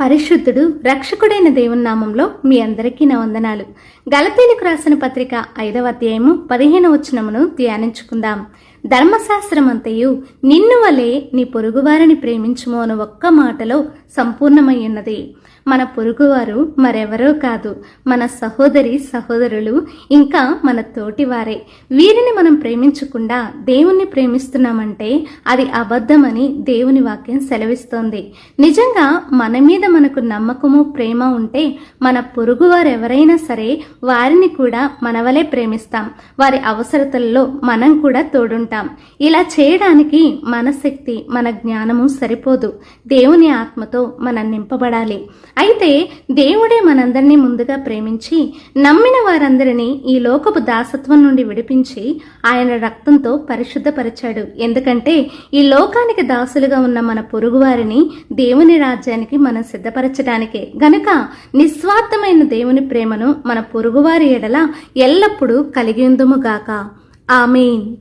పరిశుద్ధుడు రక్షకుడైన దేవుని నామంలో మీ అందరికీ నా వందనాలు. గలతీలకు రాసిన పత్రిక ఐదవ అధ్యాయము పదిహేను వచనమును ధ్యానించుకుందాం. ధర్మశాస్త్రం అంతయు నిన్ను వలె నీ పొరుగువారిని ప్రేమించుము అని ఒక్క మాటలో సంపూర్ణమై ఉన్నది మన పొరుగువారు మరెవరో కాదు. మన సహోదరి సహోదరులు ఇంకా మన తోటివారే. వీరిని మనం ప్రేమించకుండా దేవుణ్ణి ప్రేమిస్తున్నామంటే అది అబద్ధమని దేవుని వాక్యం సెలవిస్తోంది. నిజంగా మన మీద మనకు నమ్మకము ప్రేమ ఉంటే మన పొరుగువారు ఎవరైనా సరే వారిని కూడా మనవలే ప్రేమిస్తాం. వారి అవసరతల్లో మనం కూడా తోడుంటాం. ఇలా చేయడానికి మన శక్తి మన జ్ఞానము సరిపోదు. దేవుని ఆత్మతో మనం నింపబడాలి. అయితే దేవుడే మనందరినీ ముందుగా ప్రేమించి నమ్మిన వారందరినీ ఈ లోకపు దాసత్వం నుండి విడిపించి ఆయన రక్తంతో పరిశుద్ధపరిచాడు. ఎందుకంటే ఈ లోకానికి దాసులుగా ఉన్న మన పొరుగువారిని దేవుని రాజ్యానికి మనం సిద్ధపరచడానికే. గనుక నిస్వార్థమైన దేవుని ప్రేమను మన పొరుగువారి ఎడల ఎల్లప్పుడూ కలిగి ఉందుముగాక ఆమెన్.